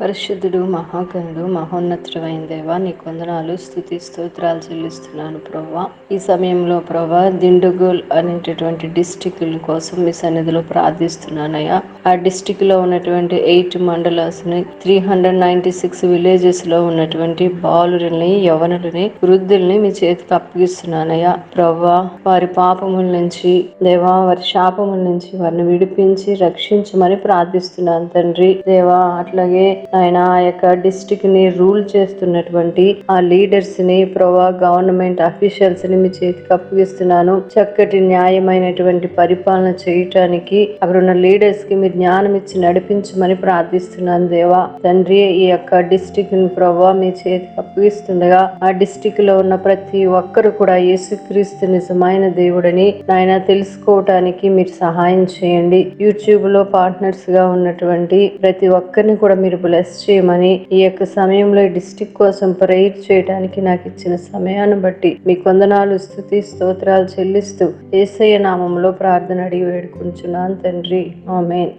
పరిశుద్ధుడు మహాగణుడు మహోన్నతుడైన దేవా నీ కొందనాలు స్థుతి స్తోత్రాలు చెల్లిస్తున్నాను ప్రభా ఈ సమయంలో ప్రభా దిండుగోల్ అనేటటువంటి డిస్టిక్ కోసం మీ సన్నిధిలో ప్రార్థిస్తున్నానయ్యా. ఆ డిస్టిక్లో ఉన్నటువంటి ఎయిట్ మండలాస్ని త్రీ హండ్రెడ్ నైన్టీ సిక్స్ విలేజెస్లో ఉన్నటువంటి బాలుడిని యవనులని వృద్ధుల్ని మీ చేతికి అప్పగిస్తున్నానయ్యా. ప్రభా వారి పాపముల నుంచి దేవా వారి శాపముల నుంచి వారిని విడిపించి రక్షించమని ప్రార్థిస్తున్నాను తండ్రి. దేవా అట్లాగే ఆయన ఆ యొక్క డిస్టిక్ని రూల్ చేస్తున్నటువంటి ఆ లీడర్స్ని ప్రభా గవర్నమెంట్ అఫీషియల్స్ని మీ చేతికి అప్పగిస్తున్నాను. చక్కటి న్యాయమైనటువంటి పరిపాలన చేయటానికి అక్కడ ఉన్న లీడర్స్కి మీ జ్ఞానం ఇచ్చి నడిపించమని ప్రార్థిస్తున్నాను దేవా. తండ్రి ఈ యొక్క డిస్టిక్ని ప్రభా మీ చేతికి అప్పగిస్తుండగా ఆ డిస్టిక్లో ఉన్న ప్రతి ఒక్కరు కూడా యేసుక్రీస్తు నిజమైన దేవుడని నాయన తెలుసుకోవటానికి మీరు సహాయం చేయండి. యూట్యూబ్లో పార్ట్నర్స్గా ఉన్నటువంటి ప్రతి ఒక్కరిని కూడా మీరు బ్లెస్ చేయమని ఈ యొక్క సమయంలో డిస్టిక్ కోసం ప్రేయర్ చేయడానికి నాకు ఇచ్చిన సమయాన్ని బట్టి మీ కొందనాలు స్థుతి స్తోత్రాలు చెల్లిస్తూ ఏసయ్య నామంలో ప్రార్థన అడిగి వేడుకుంటున్నాను తండ్రి. ఆమెన్.